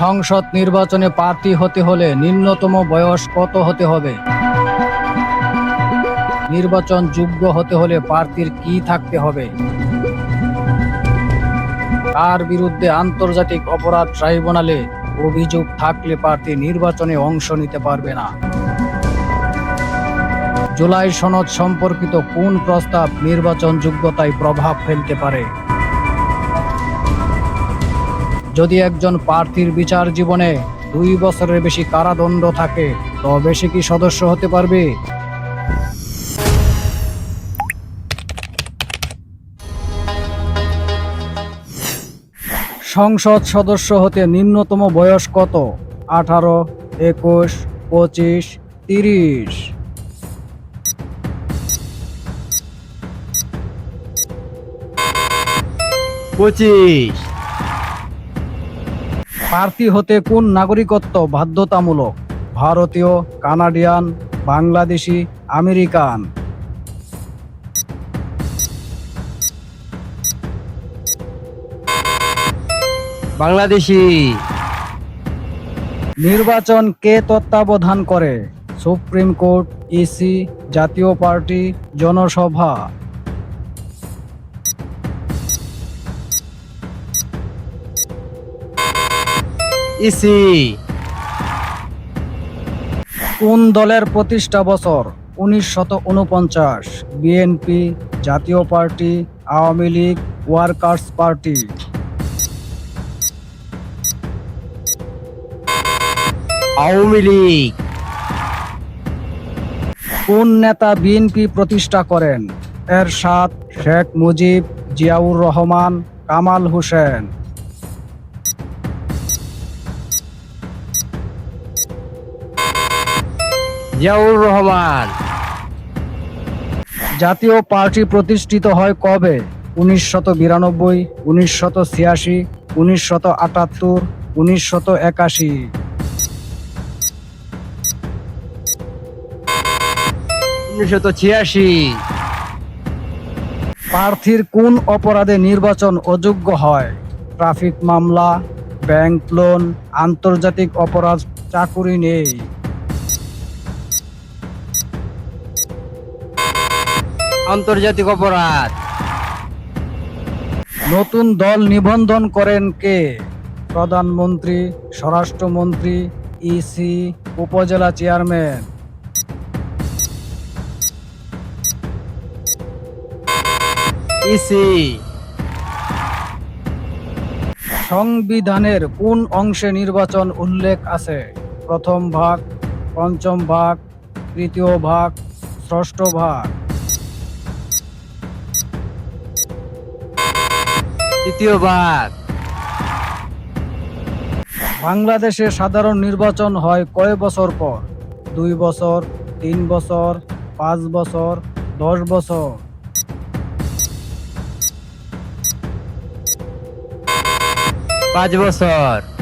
সংসদ নির্বাচনে প্রার্থী হতে হলে নিম্নতম বয়স কত হতে হবে? নির্বাচন যোগ্য হতে হলে প্রার্থীর কি থাকতে হবে? তার বিরুদ্ধে আন্তর্জাতিক অপরাধ ট্রাইব্যুনালে অভিযোগ থাকলে প্রার্থী নির্বাচনে অংশ নিতে পারবে না? জুলাই সনদ সম্পর্কিত কোন প্রস্তাব নির্বাচন যোগ্যতায় প্রভাব ফেলতে পারে? যদি একজন প্রার্থীর বিচার জীবনে দুই বছরের বেশি কারাদণ্ড থাকে তবে সে কি সদস্য হতে পারবে? সংসদ সদস্য হতে নিম্নতম বয়স কত? আঠারো, একুশ, পঁচিশ, তিরিশ। পঁচিশ। প্রার্থী হতে কোন নাগরিকত্ব বাধ্যতামূলক? ভারতীয় কানাডিয়ান বাংলাদেশি আমেরিকান? বাংলাদেশি। নির্বাচন কে তত্ত্বাবধান করে? Supreme court EC Jatiya party জনসভা? ইসি। কোন দলের প্রতিষ্ঠা বছর? উনিশ শত উনপঞ্চাশ BNP, Jatiya party, Awami League, workers party. Awami League. কোন নেতা বিএনপি প্রতিষ্ঠা করেন? এর এরশাদ, শেখ মুজিব, জিয়াউর রহমান, কামাল হোসেন। জিয়াউর রহমান। জাতীয় পার্টি প্রতিষ্ঠিত হয় কবে? উনিশ শত বিরানব্বই, উনিশ শত ছিয়াশি, উনিশ শত আটাত্তর, উনিশ শত একাশি। উনিশশো ছিয়াশি। প্রার্থীর কোন অপরাধে নির্বাচন অযোগ্য হয়? ট্রাফিক মামলা, ব্যাংক লোন, আন্তর্জাতিক অপরাধ, চাকুরি নেই। আন্তর্জাতিক অপরাধ। নতুন দল নিবন্ধন করেন কে? প্রধানমন্ত্রী, স্বরাষ্ট্রমন্ত্রী ইসি উপজেলা চেয়ারম্যান। ইসি সংবিধানের কোন অংশে নির্বাচন উল্লেখ আছে? প্রথম ভাগ, পঞ্চম ভাগ, তৃতীয় ভাগ, ষষ্ঠ ভাগ। ভাগ বাংলাদেশে সাধারণ নির্বাচন হয় কয় বছর পর? দুই বছর তিন বছর পাঁচ বছর দশ বছর? পাঁচ বছর।